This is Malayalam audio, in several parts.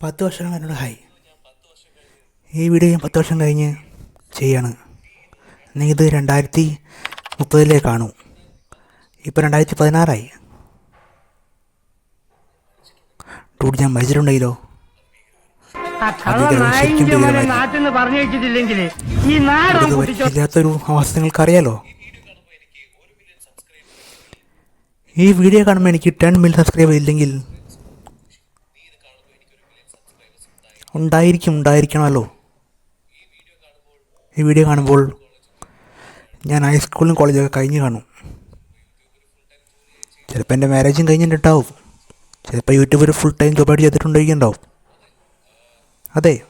പത്ത് വർഷം കഴിഞ്ഞുള്ള ഹായ് ഈ വീഡിയോ ഞാൻ പത്ത് വർഷം കഴിഞ്ഞ് ചെയ്യാണ്. നീ ഇത് രണ്ടായിരത്തി മുപ്പതിലേ കാണൂ. ഇപ്പം രണ്ടായിരത്തി പതിനാറായി. ഡൂഡ് ഞാൻ മരിച്ചിട്ടുണ്ടെങ്കിലോ? ഇല്ലാത്തൊരു അവസ്ഥ നിങ്ങൾക്കറിയാലോ ഈ വീഡിയോ കാണുമ്പോൾ എനിക്ക് ടെൻ മില്യൺ സബ്സ്ക്രൈബ് ഇല്ലെങ്കിൽ ഉണ്ടായിരിക്കും ഉണ്ടായിരിക്കണമല്ലോ. ഈ വീഡിയോ കാണുമ്പോൾ ഞാൻ ഹൈസ്കൂളിലും കോളേജൊക്കെ കഴിഞ്ഞ് കാണും. ചിലപ്പോൾ എന്റെ മാരേജും കഴിഞ്ഞിട്ടുണ്ടാവും. ചിലപ്പോൾ യൂട്യൂബിൽ ഫുൾ ടൈം ജോബായിട്ട് ചെയ്തിട്ടുണ്ടായിരിക്കുന്നുണ്ടാവും. അതെ.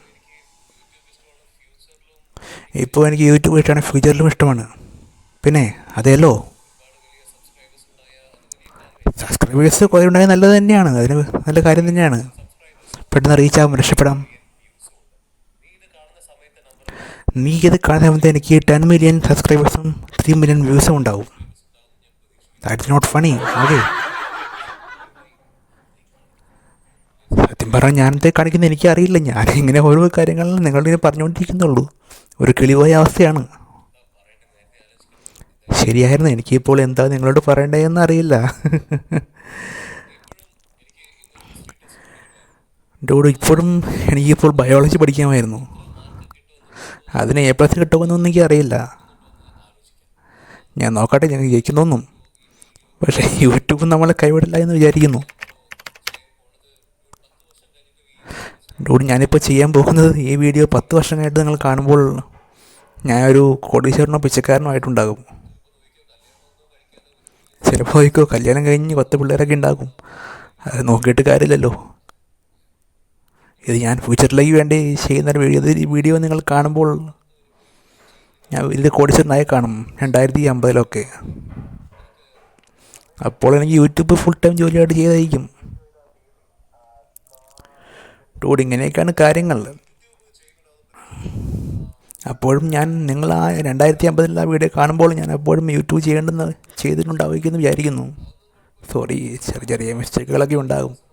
ഇപ്പോൾ എനിക്ക് യൂട്യൂബ് ഇഷ്ടമാണ് ഫ്യൂച്ചറിലും ഇഷ്ടമാണ്. പിന്നെ അതെയല്ലോ. സബ്സ്ക്രൈബേഴ്സ് കുറേ ഉണ്ടായാൽ നല്ലത് തന്നെയാണ്. അതിന് നല്ല കാര്യം തന്നെയാണ്. പെട്ടെന്ന് റീച്ച് ആകും രക്ഷപ്പെടാം. നീ ഇത് സമയത്ത് എനിക്ക് ടെൻ മില്യൺ സബ്സ്ക്രൈബേഴ്സും ത്രീ മില്യൺ വ്യൂസും ഉണ്ടാവും. ദാറ്റ്സ് നോട്ട് ഫണി ഓക്കെ സത്യം പറഞ്ഞാൽ ഞാനത്തെ കാണിക്കുന്നത് എനിക്കറിയില്ല ഞാൻ ഇങ്ങനെ ഓരോ കാര്യങ്ങളും നിങ്ങളിങ്ങനെ പറഞ്ഞുകൊണ്ടിരിക്കുന്നുള്ളൂ. ഒരു കിളിപോയ അവസ്ഥയാണ്. ശരിയായിരുന്നു. എനിക്കിപ്പോൾ എന്താ നിങ്ങളോട് പറയണ്ടതെന്ന് അറിയില്ല. ഡോഡ് ഇപ്പോഴും എനിക്കിപ്പോൾ ബയോളജി പഠിക്കാമായിരുന്നു. അതിന് എ പ്ലസ് കിട്ടുമെന്നൊന്നും എനിക്ക് അറിയില്ല. ഞാൻ നോക്കട്ടെ ഞാൻ ജയിക്കുന്നൊന്നും പക്ഷേ യൂട്യൂബ് നമ്മൾ കൈവിടില്ല എന്ന് വിചാരിക്കുന്നു. ഡൂഡ് ഞാനിപ്പോൾ ചെയ്യാൻ പോകുന്നത് ഈ വീഡിയോ പത്ത് വർഷം കഴിഞ്ഞിട്ട് നിങ്ങൾ കാണുമ്പോൾ ഞാനൊരു കോടീശ്വരനോ പിച്ചക്കാരനോ ആയിട്ടുണ്ടാകും. ചിലപ്പോൾ കല്യാണം കഴിഞ്ഞ് പത്ത് പിള്ളേരൊക്കെ ഉണ്ടാകും. അത് നോക്കിയിട്ട് കാര്യമില്ലല്ലോ. ഇത് ഞാൻ ഫ്യൂച്ചറിലേക്ക് വേണ്ടി ചെയ്യുന്ന വീഡിയോ. ഈ വീഡിയോ നിങ്ങൾ കാണുമ്പോൾ ഞാൻ വലിയ കോടീശ്വരനായി കാണും. രണ്ടായിരത്തി അമ്പതിലൊക്കെ അപ്പോൾ എനിക്ക് യൂട്യൂബ് ഫുൾ ടൈം ജോലിയായിട്ട് ചെയ്തായിരിക്കും. ടൂഡ് ഇങ്ങനെയൊക്കെയാണ് കാര്യങ്ങൾ. അപ്പോഴും ഞാൻ നിങ്ങൾ ആ രണ്ടായിരത്തി അമ്പതിൽ ആ വീഡിയോ കാണുമ്പോൾ ഞാൻ എപ്പോഴും യൂട്യൂബ് ചെയ്യേണ്ടെന്ന് ചെയ്തിട്ടുണ്ടാവുമെന്ന് വിചാരിക്കുന്നു. സോറി ചെറിയ ചെറിയ മിസ്റ്റേക്കുകളൊക്കെ ഉണ്ടാകും.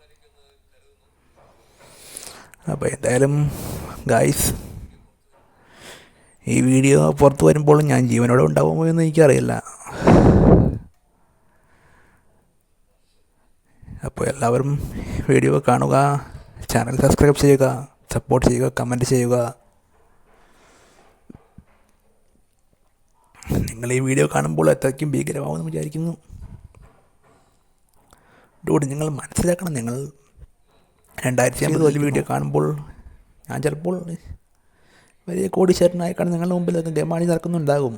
അപ്പോൾ എന്തായാലും ഗായ്സ് ഈ വീഡിയോ പുറത്ത് വരുമ്പോൾ ഞാൻ ജീവനോടെ ഉണ്ടാവുമോ എന്ന് എനിക്കറിയില്ല. അപ്പോൾ എല്ലാവരും വീഡിയോ കാണുക ചാനൽ സബ്സ്ക്രൈബ് ചെയ്യുക സപ്പോർട്ട് ചെയ്യുക കമന്റ് ചെയ്യുക. നിങ്ങൾ ഈ വീഡിയോ കാണുമ്പോൾ അത്രയ്ക്കും ഭീകരമാവുമെന്ന് വിചാരിക്കുന്നു. ഡൂഡ് നിങ്ങൾ മനസ്സിലാക്കണം നിങ്ങൾ രണ്ടായിരത്തി അമ്പത് വലിയ വീഡിയോ കാണുമ്പോൾ ഞാൻ ചിലപ്പോൾ വലിയ കോടീശ്വരനായിക്കാണ്. നിങ്ങളുടെ മുമ്പിൽ ഗമാണി നടക്കുന്നുണ്ടാകും.